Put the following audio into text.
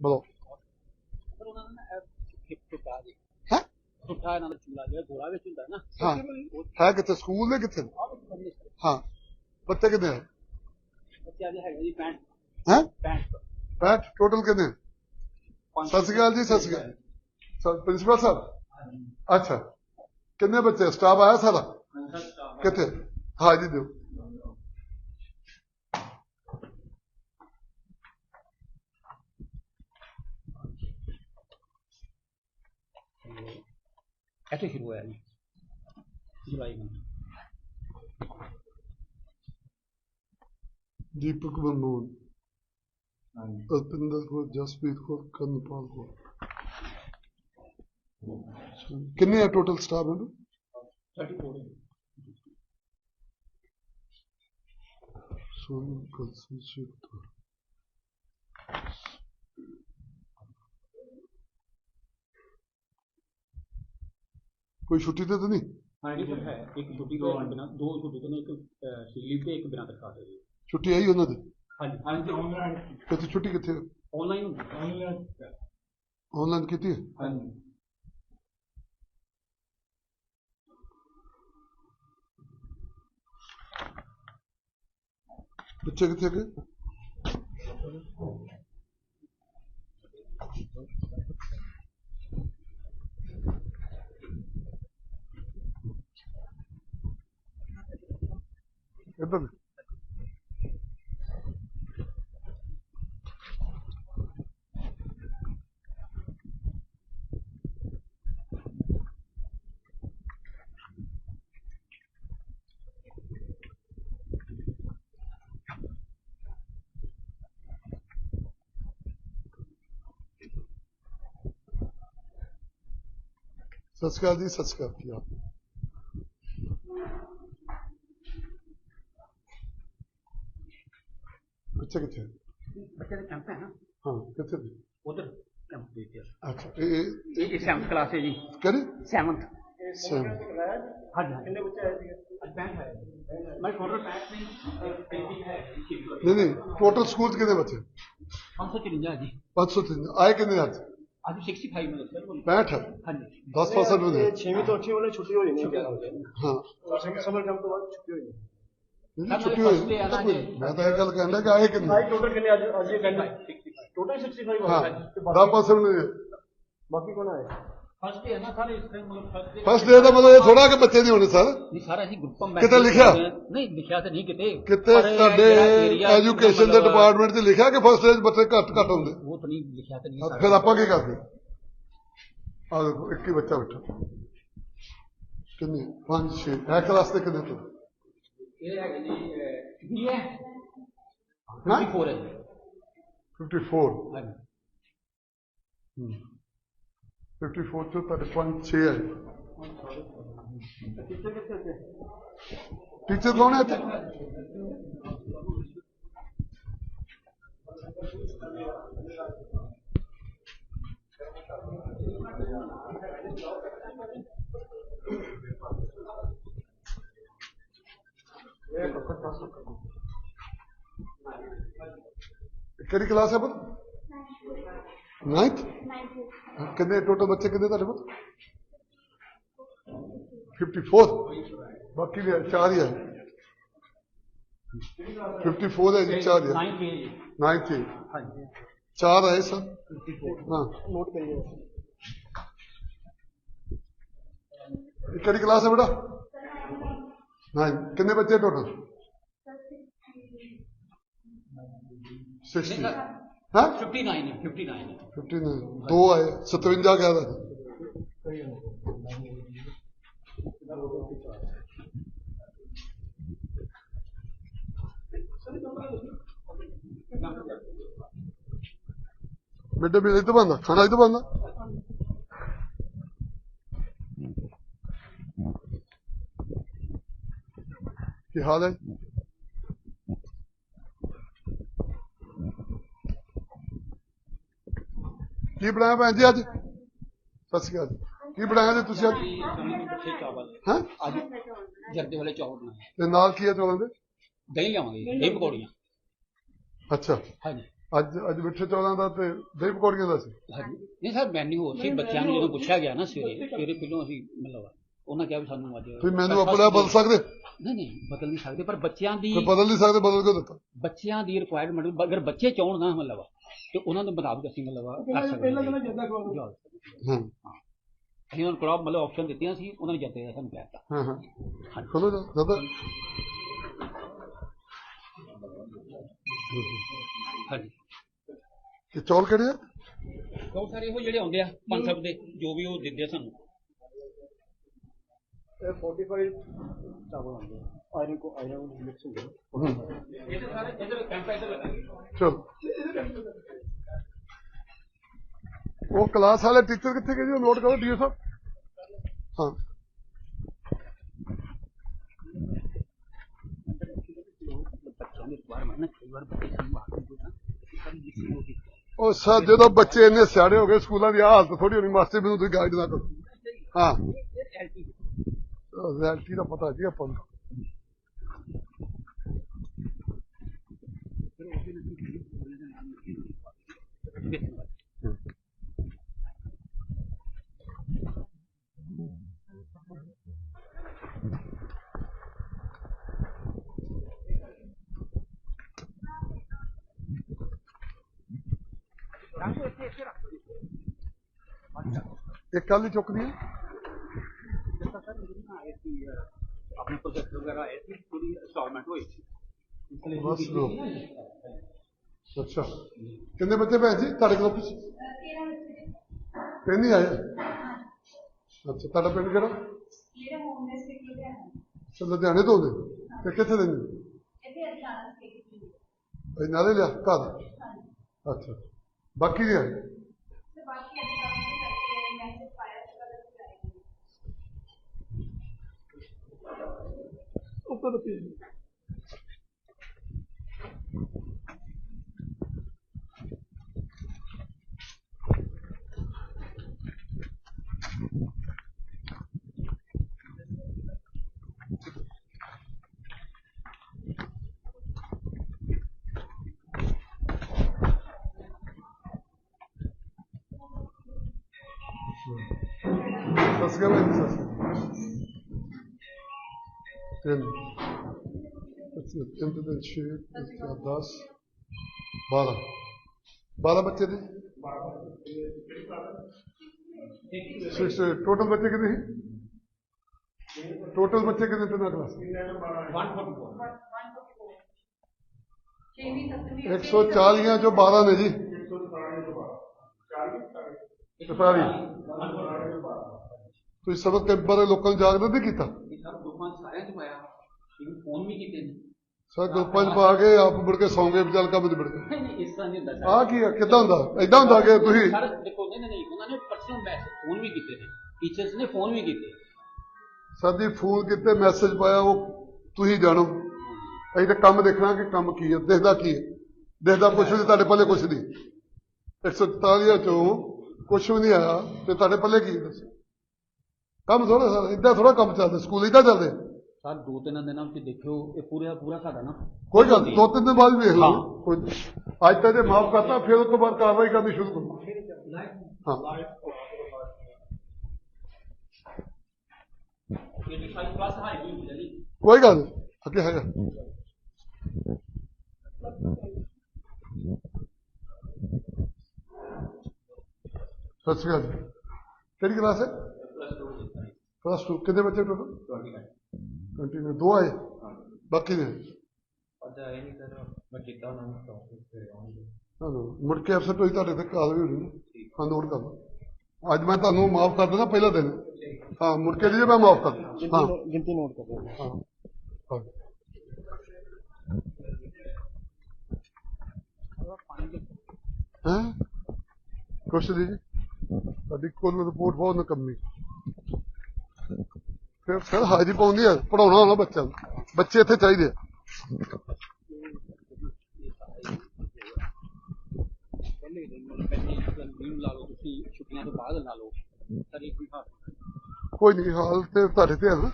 ਦੇ ਹੈ ਹਾਂ ਹੈ ਕਿੱਥੇ ਸਕੂਲ ਦੇ ਕਿੱਥੇ। ਹਾਂ ਬੱਚੇ ਕਿੰਨੇ ਹੈ ਬੱਚਿਆਂ ਦੇ ਹੈਗੇ ਜੀ 65 ਹੈ 65 ਪੈਟ ਟੋਟਲ ਕਿੰਨੇ ਸਤਿ ਸ਼੍ਰੀ ਅਕਾਲ ਜੀ ਸਤਿ ਸ਼੍ਰੀ ਅਕਾਲ ਸਰ ਪ੍ਰਿੰਸੀਪਲ ਸਾਹਿਬ ਅੱਛਾ ਕਿੰਨੇ ਬੱਚੇ ਸਟਾਫ ਆਇਆ ਸਾਰਾ ਕਿੱਥੇ ਹਾਂ ਜੀ ਦਿਓ ਇੱਥੇ ਸ਼ੁਰੂ ਹੋਇਆ ਜੀ ਜੁਲਾਈ ਨੂੰ ਦੀਪਕ ਬੰਦੂਨ ਅਲਪਿੰਦਰ ਕੌਰ ਜਸਪ੍ਰੀਤ ਕੌਰ ਕਰਨਪਾਲ ਕੌਰ ਕਿੰਨੇ ਹੈ ਟੋਟਲ ਸਟਾਫ ਹੈ 34 ਸੋਨੂ ਕਲਸੀ ਸ਼ਿਵਤਾ ਕੋਈ ਛੁੱਟੀ ਤੇ ਤਾਂ ਨਹੀਂ ਹਾਂ ਜੀ ਸਰ ਹੈ ਇੱਕ ਛੁੱਟੀ ਤੋਂ ਬਿਨਾ ਦੋ ਛੁੱਟੀ ਤੋਂ ਨੇ ਇੱਕ ਸੀਲੀਪ ਤੇ ਇੱਕ ਬਿਨਾ ਤਨਖਾਹ ਤੇ ਜੀ ਛੁੱਟੀ ਆਈ ਉਹਨਾਂ ਦੀ ਹਾਂਜੀ ਹਾਂਜੀ ਆਨਲਾਈਨ ਕਿੱਥੇ ਛੁੱਟੀ ਕਿੱਥੇ ਆਨਲਾਈਨ ਆਨਲਾਈਨ ਆਨਲਾਈਨ ਕੀਤੀ ਹੈ ਹਾਂਜੀ ਬੱਚੇ ਕਿੱਥੇ ਗਏ ਇੱਧਰ ਸਤਿ ਸ਼੍ਰੀ ਅਕਾਲ ਜੀ ਸਤਿ ਸ਼੍ਰੀ ਅਕਾਲ बच्चे किथे हाँ किथे उधर अच्छा ये ये सेवंथ क्लास है जी। करे? सेवंथ हाँ, हाँ नहीं नहीं टोटल स्कूल कितने बच्चे पाँच सौ तिरंजा जी। पाँच सौ तिरंजा। आए कितने आज? आज तो सिक्सटी फाइव में पैंठ है? हाँ दस परसेंट में छवीं तो अच्छी वाले छुट्टी हो जाएगी। हाँ। समर कैंप तो छुट्टी हो जाएगी। ਸਰ 65 ਹੈ। ਹਾਂਜੀ 10% ਵਧੇ ਛੇਵੀਂ ਤੋਂ ਅੱਠਵੀਂ ਵਾਲੇ ਛੁੱਟੀ ਤੋਂ ਹੋਈ। ਮੈਂ ਤਾਂ ਇਹ ਗੱਲ ਕਹਿੰਦਾ ਕਿ ਆਏ ਕਿੰਨੇ ਹਾਈ ਟੋਟਲ ਕਿੰਨੇ ਅੱਜ ਅੱਜ ਇਹ ਕਹਿੰਦੇ? ਟੋਟਲ 65 ਹਾਂ ਹੋਇਆ ਤੇ 10% ਨੇ। ਬਾਕੀ ਕੌਣ ਆਏ ਫਸਟ ਹੈ ਨਾ ਸਾਰੇ ਇਸ ਤਰ੍ਹਾਂ ਮਤਲਬ ਫਸਟ ਦੇ ਫਸਟ ਡੇ ਦਾ ਮਤਲਬ ਇਹ ਥੋੜਾ ਕਿ ਬੱਚੇ ਨਹੀਂ ਹੋਣੇ ਸਰ। ਨਹੀਂ ਸਾਰਾ ਅਸੀਂ ਗਰੁੱਪਾਂ ਮੈਂ ਕਿਤੇ ਲਿਖਿਆ? ਨਹੀਂ ਲਿਖਿਆ ਤੇ ਨਹੀਂ ਕਿਤੇ। ਕਿਤੇ ਪਰ ਇਹ ਤੁਹਾਡੇ ਜਿਹੜਾ area ਐਜੂਕੇਸ਼ਨ ਦੇ ਮਤਲਬ ਡਿਪਾਰਟਮੈਂਟ 'ਚ ਲਿਖਿਆ ਕਿ ਫਸਟ ਡੇ 'ਚ ਬੱਚੇ ਘੱਟ ਘੱਟ ਹੁੰਦੇ ਉਹ ਤਾਂ ਨਹੀਂ ਲਿਖਿਆ ਤੇ ਨਹੀਂ ਹਾਂ, ਸਾਰਾ। ਫਿਰ ਆਪਾਂ ਕੀ ਕਰਦੇ? ਆ ਦੇਖੋ ਇੱਕ ਹੀ ਬੱਚਾ ਬੈਠਾ। ਕਿੰਨੇ? ਪੰਜ ਛੇ। ਕਲਾਸ ਦੇ ਕਿੰਨੇ ਤੋਂ? 54 है 54 54 तो पर पॉइंट है टीचर कौन है? थे? ਕਿਹੜੀ ਕਲਾਸ ਹੈ ਪੁੱਤ ਨਾਈਨਥ ਕਿੰਨੇ ਟੋਟਲ ਬੱਚੇ ਕਿੰਨੇ ਤੁਹਾਡੇ ਕੋਲ 54 ਬਾਕੀ ਵੀ ਹੈ, ਚਾਰ ਹੀ ਹੈ 54 ਹੈ ਜੀ ਚਾਰ ਹੈ 9 ਪੇ ਜੀ 9th ਹੀ ਹਾਂਜੀ ਚਾਰ ਹੈ ਸਰ ਹਾਂ ਨੋਟ ਕਰੀਏ ਇਹ ਕਿਹੜੀ ਕਲਾਸ ਹੈ ਬੇਟਾ ਹਾਂ ਕਿੰਨੇ ਬੱਚੇ 60 ਹਾਂ 59 ਹੈ 59 ਹੈ 59 ਦੋ ਆਏ 57 ਗਿਆ ਦਾ ਮਿੱਡੇ ਮੀਲ ਇੱਥੇ ਬੰਦਾ ਖਾਣਾ ਇੱਥੇ ਬੰਦਾ ਕੀ ਹਾਲ ਹੈ ਕੀ ਬਣਾਇਆ ਭੈਣ ਜੀ ਅੱਜ? ਸਤਿ ਸ਼੍ਰੀ ਅਕਾਲ ਜੀ। ਕੀ ਬਣਾਇਆ ਜੀ ਤੁਸੀਂ ਅੱਜ? ਹਾਂ? ਅੱਜ ਜਰਦੇ ਵਾਲੇ ਚੌਲ ਬਣਾਏ ਤੇ ਨਾਲ ਕੀ ਹੈ ਚੋਲਾਂ ਦੇ? ਦਹੀਂ ਲਿਆਵਾਂਗੇ ਦਹੀਂ ਪਕੌੜੀਆਂ ਅੱਛਾ। ਹਾਂਜੀ। ਅੱਜ ਅੱਜ ਮਿੱਠੇ ਚੌਲਾਂ ਦਾ ਤੇ ਦਹੀਂ ਪਕੌੜੀਆਂ ਦਾ ਸੀ? ਹਾਂਜੀ। ਨਹੀਂ ਸਰ ਮੈਨੂ ਸੀ ਬੱਚਿਆਂ ਨੂੰ ਜਦੋਂ ਪੁੱਛਿਆ ਗਿਆ ਨਾ ਸਵੇਰੇ ਸਵੇਰੇ ਪਹਿਲਾਂ ਅਸੀਂ ਮਤਲਬ ਉਹਨਾਂ ਕਿਹਾ ਵੀ ਸਾਨੂੰ ਅੱਜ ਤੁਸੀਂ ਮੈਨੂੰ ਆਪਣਾ ਬਦਲ ਸਕਦੇ? ਨਹੀਂ ਨਹੀਂ ਬਦਲ ਨਹੀਂ ਸਕਦੇ ਪਰ ਬੱਚਿਆਂ ਦੀ ਬਦਲ ਨਹੀਂ ਸਕਦੇ ਬਦਲ ਕਿਉਂ ਦਿੱਤਾ? ਬੱਚਿਆਂ ਦੀ ਰਿਕੁਆਇਰਮੈਂਟ ਅਗਰ ਬੱਚੇ ਚਾਹਣ ਨਾ ਮਤਲਬ ਤੇ ਉਹਨਾਂ ਦੇ ਮੁਤਾਬਕ ਅਸੀਂ ਮਤਲਬ ਕਰ ਸਕਦੇ ਪਹਿਲਾਂ ਹਾਂ ਕਹਿੰਦਾ ਜਿੱਦਾਂ ਖਵਾ ਜੀ। ਹਾਂ। ਅਸੀਂ ਉਹਨਾਂ ਕੋਲ ਮਤਲਬ ਆਪਸ਼ਨ ਦਿੱਤੀਆਂ ਸੀ ਉਹਨਾਂ ਨੇ ਜੱਤੇ ਦਾ ਸਾਨੂੰ ਕਹਿ ਦਿੱਤਾ। ਹਾਂ ਹਾਂ। ਖੋਲੋ ਜਾ ਦਾਦਾ ਹਾਂਜੀ ਇਹ ਚੌਲ ਕਿਹੜੇ ਆ? ਬਹੁਤ ਸਾਰੇ ਇਹੋ ਜਿਹੜੇ ਆਉਂਦੇ ਆ ਪੰਜ ਸੱਤ ਦੇ ਜੋ ਵੀ ਉਹ ਦਿੰਦੇ ਆ ਸਾਨੂੰ। ਇਹ 45 ਚਾਵਲ ਆਉਂਦੇ ਆਇਰਨ ਕੋ ਆਇਰਨ ਮਿਕਸ ਹੁੰਦੇ ਨੇ ਇਹ ਸਾਰੇ ਇਧਰ ਕੈਂਪ ਇਧਰ ਲਗਾਏ ਚਲ। ਉਹ ਕਲਾਸ ਵਾਲੇ ਟੀਚਰ ਕਿੱਥੇ ਗਏ ਜੀ? ਉਹ ਨੋਟ ਕਰੋ ਡੀਓ ਸਾਹਿਬ। ਹਾਂ। ਉਹ ਸਰ ਜਦੋਂ ਬੱਚੇ ਇੰਨੇ ਸਿਆਣੇ ਹੋ ਗਏ ਸਕੂਲਾਂ ਦੀ ਹਾਲਤ ਥੋੜੀ ਹੋਣੀ ਮਾਸਟਰ ਮੈਨੂੰ ਤੁਸੀਂ ਗਾਈਡ ਨਾ ਕਰੋ। ਹਾਂ। özellikle patati yapalım. Ekkalli çok değil. ਕੱਲ ਚੁੱਕਦੀ ਹੈ ਆਪਣੇ ਪ੍ਰੋਜੈਕਟ ਵਗੈਰਾ ਆਏ ਸੀ ਪੂਰੀ ਇੰਸਟਾਲਮੈਂਟ ਹੋਈ ਸੀ। ਬਸ ਦੋ ਅੱਛਾ। ਕਿੰਨੇ ਬੱਚੇ ਭੈਣ ਜੀ ਤੁਹਾਡੇ ਚ ਤਿੰਨ ਹੀ ਆਏ। ਅੱਛਾ ਤੁਹਾਡਾ ਪਿੰਡ ਕਿਹੜਾ? ਮੇਰਾ ਹੋਮ ਡਿਸਟ੍ਰਿਕਟ ਲੁਧਿਆਣਾ। ਲੁਧਿਆਣੇ ਤੋਂ ਦੇ। ਤੇ ਕਿੱਥੇ ਦੇ ਨੇ? ਇੱਥੇ ਇਹ ਨਾਲੇ ਲਿਆ ਘਰ? ਅੱਛਾ। ਬਾਕੀ ਨਹੀਂ Полторы тысячи. Разговаривай со in, it's in infinite shape, it's got thus, बारह बारह बच्चे थे सिक्स टोटल बच्चे कितने हैं टोटल बच्चे कितने थे ना क्लास एक सौ चालीस जो बारह ने जी। तो इस सबक कई बार लोगों ने जागरण नहीं किया? ਸਾਰਿਆਂ 'ਚ ਪਾਇਆ ਇਹ ਫੋਨ ਵੀ ਕੀਤੇ ਨੇ। ਸਰ ਗਰੁੱਪਾਂ 'ਚ ਪਾ ਕੇ ਆਪ ਮੁੜ ਕੇ ਸੌਂਗੇ ਵੀ ਚੱਲ ਕੰਮ ਨਿਬੜ ਗਿਆ ਨਹੀਂ ਨਹੀਂ ਇਸ ਤਰ੍ਹਾਂ ਨਹੀਂ ਹੁੰਦਾ ਸਰ। ਆਹ ਕੀ ਆ? ਕਿੱਦਾਂ ਹੁੰਦਾ? ਏਦਾਂ ਹੁੰਦਾ ਕਿ ਤੁਸੀਂ ਸਰ ਦੇਖੋ ਨਹੀਂ ਨਹੀਂ ਉਹਨਾਂ ਨੇ ਪਰਸਨਲ ਮੈਸੇਜ ਫੋਨ ਵੀ ਕੀਤੇ ਨੇ। ਟੀਚਰਸ ਨੇ ਫੋਨ ਵੀ ਕੀਤੇ। ਸਰ ਜੀ ਫੋਨ ਕੀਤੇ ਮੈਸੇਜ ਪਾਇਆ ਉਹ ਤੁਸੀਂ ਜਾਣੋ। ਅਸੀਂ ਤਾਂ ਕੰਮ ਦੇਖਣਾ ਕਿ ਕੰਮ ਕੀ ਹੈ ਦਿਖਦਾ ਕੀ ਹੈ ਦਿਖਦਾ ਕੁਛ ਨਹੀਂ ਤੁਹਾਡੇ ਪੱਲੇ ਕੁਛ ਨਹੀਂ। 144 ਚੋਂ ਕੁਛ ਵੀ ਨਹੀਂ ਆਇਆ ਤੇ ਤੁਹਾਡੇ ਪੱਲੇ ਕੀ ਦੱਸੋ? ਕੰਮ ਥੋੜਾ ਸਰ ਏਦਾਂ ਥੋੜਾ ਕੰਮ ਚੱਲਦਾ ਸਕੂਲ ਏਦਾਂ ਚੱਲਦੇ ਸਰ ਦੋ ਤਿੰਨ ਦਿਨਾਂ ਵਿੱਚ ਦੇਖਿਓ ਇਹ ਪੂਰਾ ਪੂਰਾ ਸਾਡਾ ਨਾ ਕੋਈ ਗੱਲ ਨੀ, ਦੋ ਤਿੰਨ ਦਿਨ ਬਾਅਦ ਵੇਖ ਲਓ ਹਾਂ। ਕੋਈ ਨੀ। ਅੱਜ ਤਾਂ ਜੇ ਮਾਫ ਕਰਤਾ ਫਿਰ ਉਸ ਤੋਂ ਬਾਅਦ ਕਾਰਵਾਈ ਕਰਨੀ ਸ਼ੁਰੂ ਕਰੋ ਹਾਂ ਇਹ ਸਾਰੀ ਕਲਾਸ ਹਾਈ ਵੀ ਹੁੰਦੀ ਹੈ ਜੀ ਕੋਈ ਗੱਲ ਨੀ, ਅੱਗੇ ਹੈਗਾ ਸਤਿ ਸ਼੍ਰੀ ਅਕਾਲ ਜੀ ਕਿਹੜੀ ਕਲਾਸ ਹੈ ਪਲੱਸ 2 ਕਿੰਨੇ ਬੱਚੇ ਟੋਟਲ 29 ਦੋ ਆਏ ਬਾਕੀ ਨੇ ਅੱਜ ਆਏ ਨਹੀਂ ਸਰ ਮੈਂ ਕੀਤਾ ਉਹਨਾਂ ਨੂੰ ਟੌਪਿਕ ਤੇ ਆਉਂਗੇ ਹਾਂ ਮੁੜ ਕੇ ਅਫਸਰ ਤੋਂ ਤੁਹਾਡੇ ਤੇ ਕਾਲ ਵੀ ਹੋਣੀ ਨਾ ਹਾਂ ਨੋਟ ਕਰ ਲਓ ਅੱਜ ਮੈਂ ਤੁਹਾਨੂੰ ਮਾਫ ਕਰ ਦੇਣਾ ਪਹਿਲਾ ਦਿਨ ਹਾਂ ਮੁੜ ਕੇ ਜੀ ਮੈਂ ਮਾਫ ਕਰ ਦਿੰਦਾ। ਹਾਂ ਗਿਣਤੀ ਨੋਟ ਕਰ ਰਹੇ ਹਾਂ ਹਾਂ ਹੈਂ ਕੁਛ ਨਹੀਂ ਜੀ ਸਾਡੀ ਕੁੱਲ ਰਿਪੋਰਟ ਬਹੁਤ ਨਕੰਮੀ ਫਿਰ ਫਿਰ ਹਾਜ਼ਰੀ ਪਾਉਂਦੀ ਆ ਪੜਾਉਣਾ ਹੋਣਾ ਬੱਚਿਆਂ ਨੂੰ। ਬੱਚੇ ਇੱਥੇ ਚਾਹੀਦੇ ਆ। ਕੋਈ ਨਹੀਂ ਹਾਲ ਤੇ ਤੁਹਾਡੇ ਤੇ ਹੈ ਨਾ।